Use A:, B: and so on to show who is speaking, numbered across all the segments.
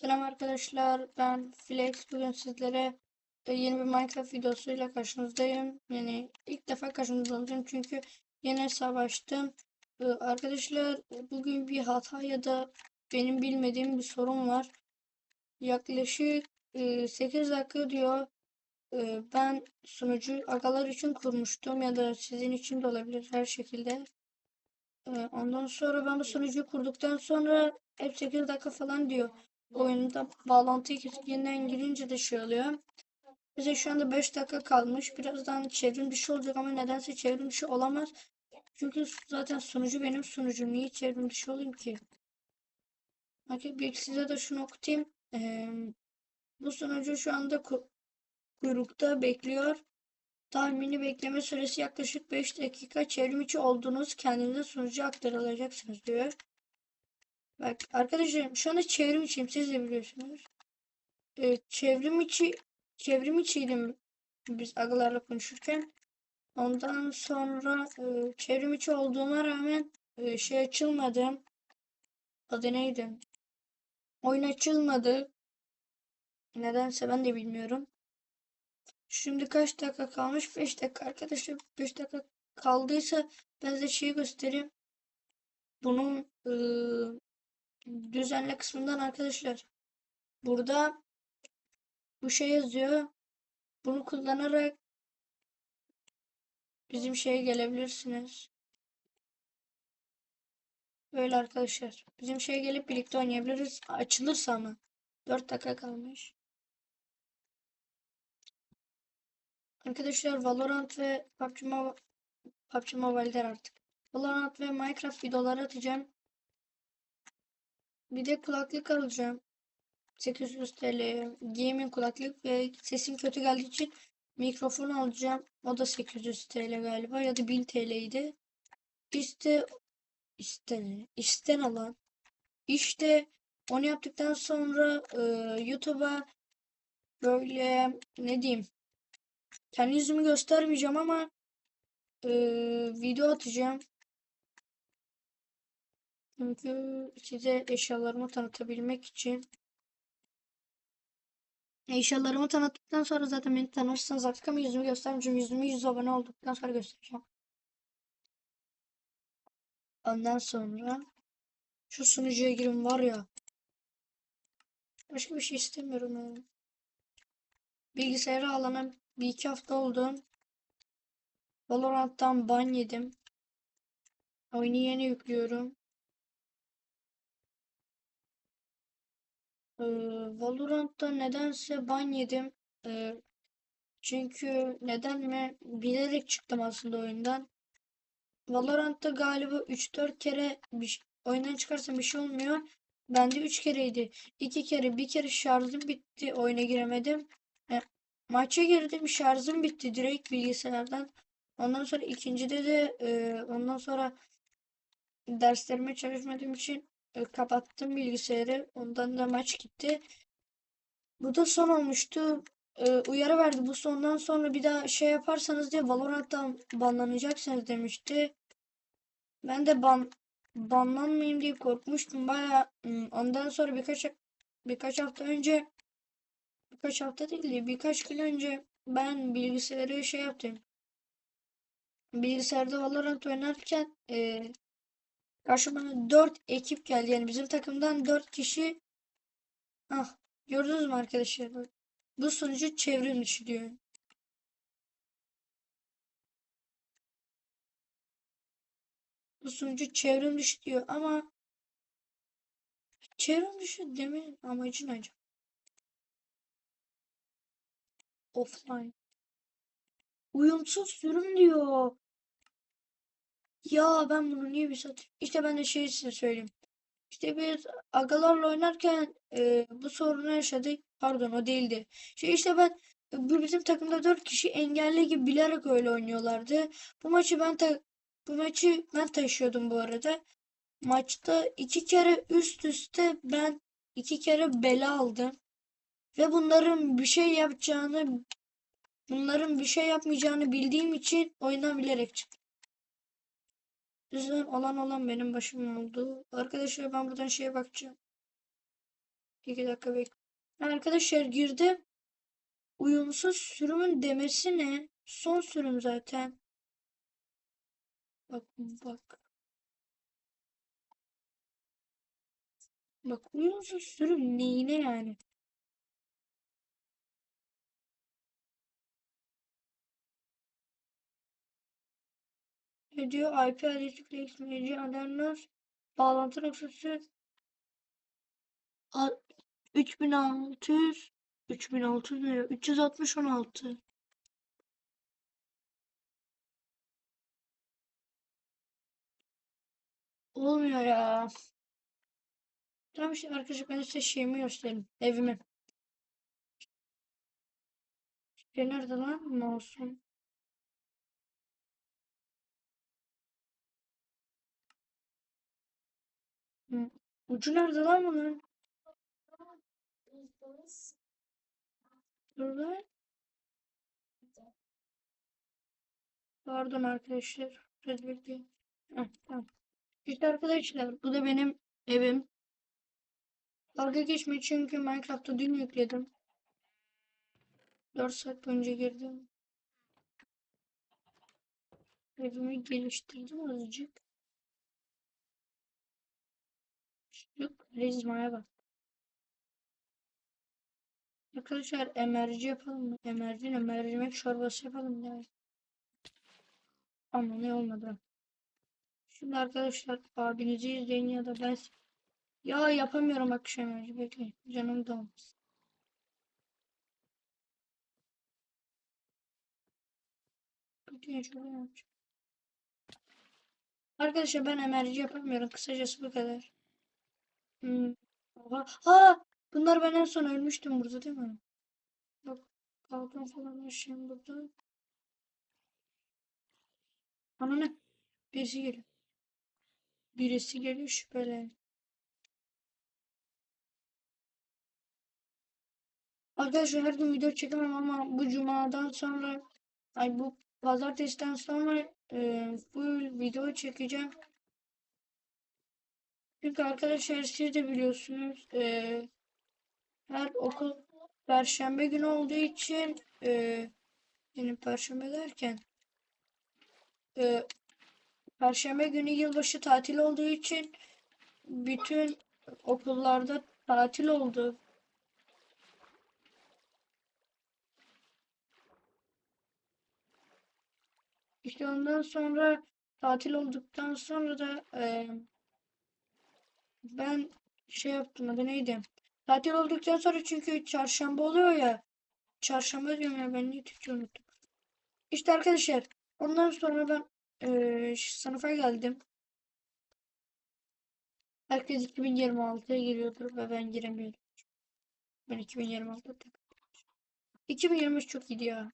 A: Selam arkadaşlar, ben Flex. Bugün sizlere e, yeni bir Minecraft videosuyla karşınızdayım. Yani ilk defa karşınızda olacağım çünkü yeni hesap açtım. E, Arkadaşlar bugün bir hata ya da benim bilmediğim bir sorun var. Yaklaşık e, 8 dakika diyor. E, Ben sunucu agalar için kurmuştum ya da sizin için de olabilir her şekilde. E, Ondan sonra ben bu sunucuyu kurduktan sonra hep 8 dakika falan diyor oyunda bağlantıyı kesip yeniden girince de şey oluyor. Bize şu anda 5 dakika kalmış. Birazdan çevrim dışı olacak ama nedense çevrim dışı olamaz. Çünkü zaten sunucu benim sunucum. Niye çevrim dışı olayım ki? Bakın bir size de şunu okutayım. Ee, bu sunucu şu anda ku- kuyrukta bekliyor. Tahmini bekleme süresi yaklaşık 5 dakika. Çevrim içi olduğunuz kendinize sunucuya aktarılacaksınız diyor. Bak arkadaşlarım şu anda çevrim içiyim siz de biliyorsunuz. Ee, çevrim içi çevrim içiydim biz agalarla konuşurken. Ondan sonra e, çevrim içi olduğuma rağmen e, şey açılmadı. Adı neydi? Oyun açılmadı. Nedense ben de bilmiyorum. Şimdi kaç dakika kalmış? 5 dakika arkadaşlar. 5 dakika kaldıysa ben size şeyi göstereyim. Bunun e, düzenle kısmından arkadaşlar. Burada bu şey yazıyor. Bunu kullanarak bizim şeye gelebilirsiniz. Böyle arkadaşlar. Bizim şeye gelip birlikte oynayabiliriz. Açılırsa ama. 4 dakika kalmış. Arkadaşlar Valorant ve PUBG, Mo PUBG artık. Valorant ve Minecraft videoları atacağım. Bir de kulaklık alacağım. 800 TL gaming kulaklık ve sesim kötü geldiği için mikrofon alacağım. O da 800 TL galiba ya da 1000 TL'ydi. İşte isten isten alan işte onu yaptıktan sonra e, YouTube'a böyle ne diyeyim kendi yüzümü göstermeyeceğim ama e, video atacağım. Çünkü size eşyalarımı tanıtabilmek için Eşyalarımı tanıttıktan sonra zaten beni tanırsınız artık ama yüzümü göstermeyeceğim. Yüzümü 100 abone olduktan sonra göstereceğim. Ondan sonra şu sunucuya girin var ya. Başka bir şey istemiyorum ya. Bilgisayarı alana bir iki hafta oldu. Valorant'tan ban yedim. Oyunu yeni yüklüyorum. Ee, Valorant'ta nedense ban yedim. Ee, çünkü neden mi? Bilerek çıktım aslında oyundan. Valorant'ta galiba 3-4 kere bir oyundan çıkarsam bir şey olmuyor. Bende 3 kereydi. 2 kere bir kere şarjım bitti. Oyuna giremedim. E, maça girdim şarjım bitti direkt bilgisayardan. Ondan sonra ikincide de e, ondan sonra derslerime çalışmadığım için kapattım bilgisayarı. Ondan da maç gitti. Bu da son olmuştu. E, uyarı verdi. Bu sondan sonra bir daha şey yaparsanız diye Valorant'tan banlanacaksınız demişti. Ben de ban banlanmayayım diye korkmuştum. Baya ondan sonra birkaç birkaç hafta önce birkaç hafta değil de birkaç gün önce ben bilgisayarı şey yaptım. Bilgisayarda Valorant oynarken e, karşıma 4 ekip geldi. Yani bizim takımdan 4 kişi ah gördünüz mü arkadaşlar? Bak, Bu sonucu çevrim diyor. Bu sunucu çevrim diyor ama çevrim dışı demenin amacı ne acaba? Offline. Uyumsuz sürüm diyor. Ya ben bunu niye bir satayım? İşte ben de şey size söyleyeyim. İşte biz agalarla oynarken e, bu sorunu yaşadık. Pardon o değildi. Şey işte ben bu bizim takımda 4 kişi engelli gibi bilerek öyle oynuyorlardı. Bu maçı ben ta bu maçı ben taşıyordum bu arada. Maçta iki kere üst üste ben iki kere bela aldım. Ve bunların bir şey yapacağını bunların bir şey yapmayacağını bildiğim için oyundan bilerek çıktım. Yüzden olan olan benim başım oldu. Arkadaşlar ben buradan şeye bakacağım. İki dakika bek. Arkadaşlar girdim. Uyumsuz sürümün demesi ne? Son sürüm zaten. Bak bak. Bak uyumsuz sürüm neyine yani? Diyor? IP adresi flex adamlar bağlantı noktası A- 3600 3600 ne? 360 16 Olmuyor ya. Tamam işte arkadaşlar ben size şeyimi göstereyim. Evimi. Şey nerede lan? Mouse'um. Hı. Ucu nerede lan bunun? Dur lan. Pardon arkadaşlar. Biraz bekleyin. Tamam. İşte arkadaşlar bu da benim evim. Dalga geçme çünkü Minecraft'ta dün yükledim. 4 saat önce girdim. Evimi geliştirdim azıcık. Şu karizmaya bak. Arkadaşlar emerci yapalım mı? Emerci ne? Mercimek çorbası yapalım ya. Ama ne olmadı. Şimdi arkadaşlar abinizi izleyin ya da ben ya yapamıyorum akşam emerci bekleyin. Canım dolmaz. Bekleyin şöyle. Arkadaşlar ben emerci yapamıyorum. Kısacası bu kadar. Hmm. Ha! Bunlar ben en son ölmüştüm burada değil mi? Bak kalkan falan aşağım burada. Ana ne? Birisi geliyor. Birisi geliyor şüpheli. Arkadaşlar her gün video çekemem ama bu cumadan sonra ay bu pazartesiden sonra e, full video çekeceğim. Çünkü arkadaşlar siz de biliyorsunuz e, her okul perşembe günü olduğu için e, yani perşembe derken e, perşembe günü yılbaşı tatil olduğu için bütün okullarda tatil oldu. İşte ondan sonra tatil olduktan sonra da e, ben şey yaptım adı neydi? Tatil olduktan sonra çünkü çarşamba oluyor ya. Çarşamba diyorum ya ben niye Türkçe unuttum. İşte arkadaşlar ondan sonra ben e, sınıfa geldim. Herkes 2026'ya giriyordur ve ben giremiyorum. Ben 2026'da tek. 2023 çok iyiydi ya.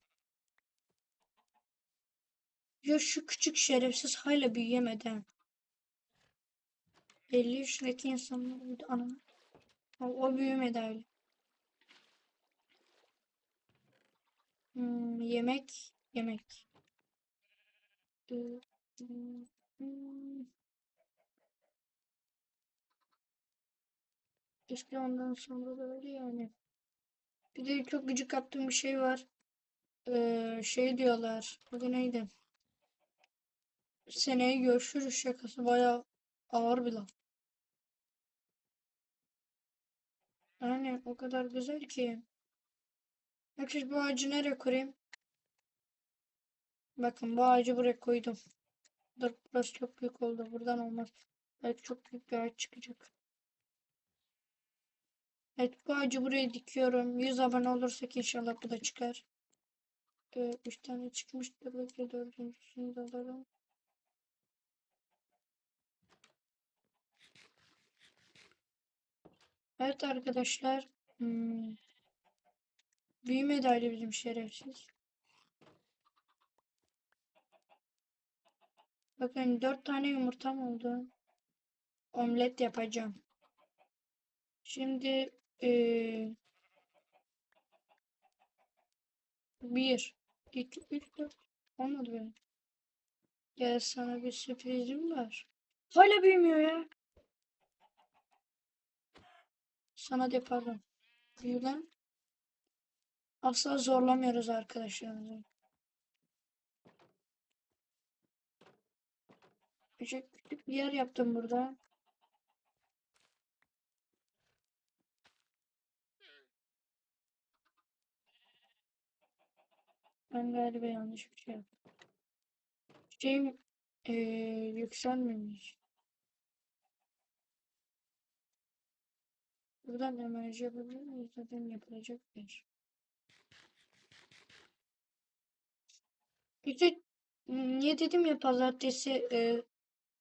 A: Ya şu küçük şerefsiz hala büyüyemedi. Ha. 50 yaşındaki insanlar bir de ana. O, o büyümedi hala. Hmm, yemek, yemek. İşte ondan sonra da öyle yani. Bir de çok gıcık yaptığım bir şey var. Ee, şey diyorlar. Adı neydi? Seneye görüşürüz şakası. Bayağı ağır bir laf. Yani o kadar güzel ki. Arkadaşlar bu ağacı nereye koyayım? Bakın bu ağacı buraya koydum. Dur burası çok büyük oldu. Buradan olmaz. Belki çok büyük bir ağaç çıkacak. Evet bu ağacı buraya dikiyorum. 100 abone olursak inşallah bu da çıkar. Ee, 3 tane çıkmıştır. Bekle dördüncüsünü de alalım. Evet arkadaşlar. Hmm. Büyüme medalya bizim şerefsiz. Bakın dört tane yumurtam oldu. Omlet yapacağım. Şimdi ee, bir, iki, üç, dört. Olmadı benim. Gel sana bir sürprizim var. Hala büyümüyor ya. Sana de pardon. Büyülen. Asla zorlamıyoruz arkadaşlarımızı. Küçük küçük bir yer yaptım burada. Ben galiba yanlış bir şey yaptım. Şeyim eee yükselmemiş. Buradan emoji yapabilir miyiz? Zaten yapılacak bir. İşte niye dedim ya pazartesi e,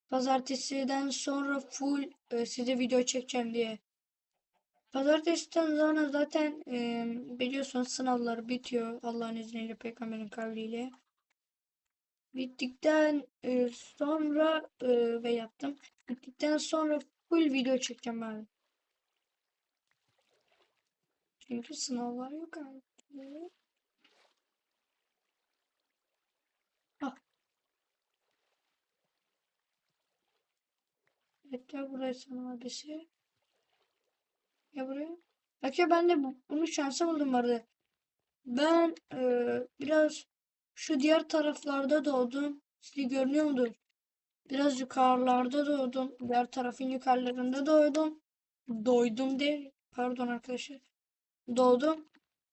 A: pazartesiden sonra full e, size video çekeceğim diye. Pazartesiden sonra zaten e, biliyorsunuz sınavlar bitiyor Allah'ın izniyle peygamberin kavliyle. Bittikten e, sonra e, ve yaptım. Bittikten sonra full video çekeceğim ben. Çünkü sınavlar yok artık. Ah. Evet gel buraya sana abisi. Gel buraya. Bak ya ben de bu, bunu şansa buldum vardı. Ben e, biraz şu diğer taraflarda doğdum. Sizi görünüyor mudur? Biraz yukarılarda doğdum. Diğer tarafın yukarılarında doğdum. Doydum değil. Pardon arkadaşlar. Doğdum.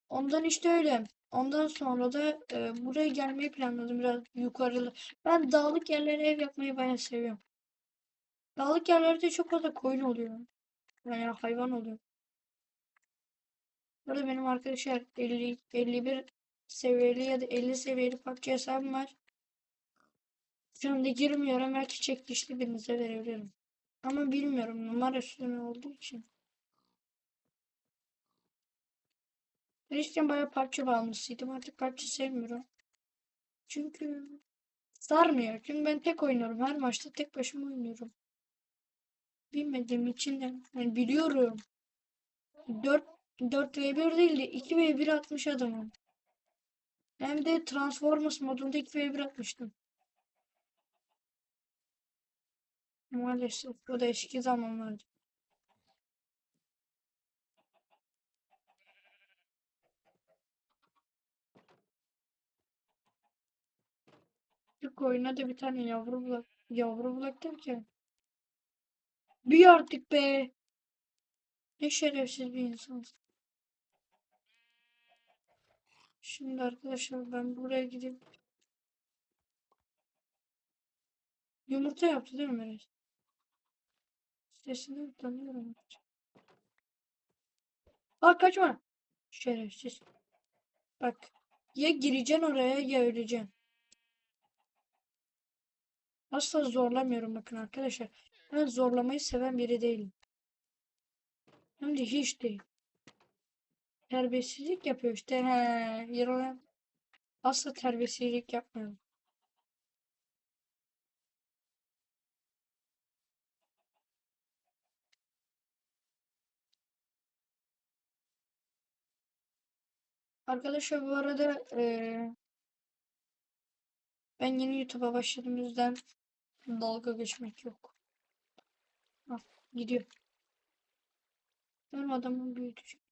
A: Ondan işte öyle. Ondan sonra da e, buraya gelmeyi planladım biraz yukarılı. Ben dağlık yerlere ev yapmayı bayağı seviyorum. Dağlık yerlerde çok fazla koyun oluyor. Yani hayvan oluyor. Burada benim arkadaşlar 50 51 seviyeli ya da 50 seviyeli PUBG hesabım var. Şu anda girmiyorum. Belki çekilişli birinize verebilirim. Ama bilmiyorum. Numara üstüne olduğu için. Eskiden bayağı PUBG bağımlısıydım. Artık PUBG sevmiyorum. Çünkü sarmıyor. Çünkü ben tek oynuyorum. Her maçta tek başıma oynuyorum. Bilmediğim için de yani biliyorum. 4 4v1 değil de 2v1 atmış adamım. Hem de Transformers modunda 2v1 atmıştım. Maalesef bu da eski zamanlardı. Türk oyuna da bir tane yavru bulak. Yavru bulak derken. Bir artık be. Ne şerefsiz bir insansın. Şimdi arkadaşlar ben buraya gidip yumurta yaptı değil mi Meres? Sesini tanıyorum. Aa kaçma. Şerefsiz. Bak. Ya gireceksin oraya ya öleceksin. Asla zorlamıyorum bakın arkadaşlar. Ben zorlamayı seven biri değilim. Hem de hiç değil. Terbiyesizlik yapıyor işte. He, yalan. Asla terbiyesizlik yapmıyorum. Arkadaşlar bu arada eee, ben yeni YouTube'a başladığım yüzden dalga geçmek yok. Al, gidiyor. Ben adamı büyüteceğim.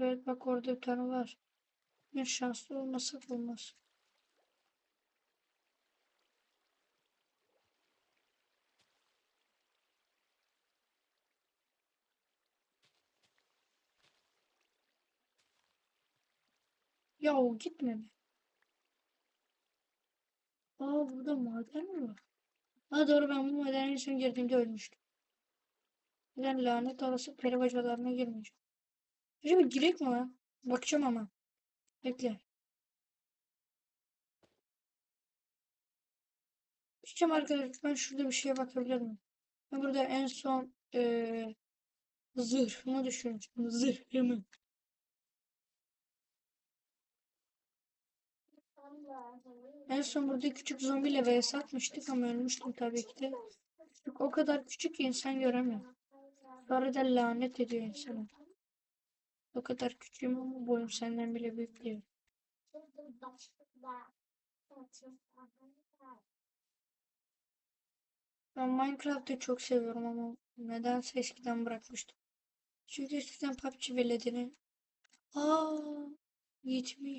A: Evet bak orada bir tane var. Bir şanslı olmasak olmaz. Ya o gitme be. Aa burada maden mi var? Ha doğru ben bu madenin son girdiğimde ölmüştüm. Ben lanet olası peri bacalarına girmeyeceğim. Şimdi girek mi lan? Bakacağım ama. Bekle. Bakacağım arkadaşlar ben şurada bir şeye bakabilir miyim? Ben burada en son eee zırhımı düşünmüştüm. Zırhımı. En son burada küçük zombiyle vs atmıştık ama ölmüştüm tabii ki de. Küçük, o kadar küçük ki insan göremiyor. Sonra da lanet ediyor insana. O kadar küçüğüm ama boyum senden bile büyük değil. Ben Minecraft'ı çok seviyorum ama nedense eskiden bırakmıştım. Çünkü eskiden PUBG ve LED'ini... Aaa! Gitmiş.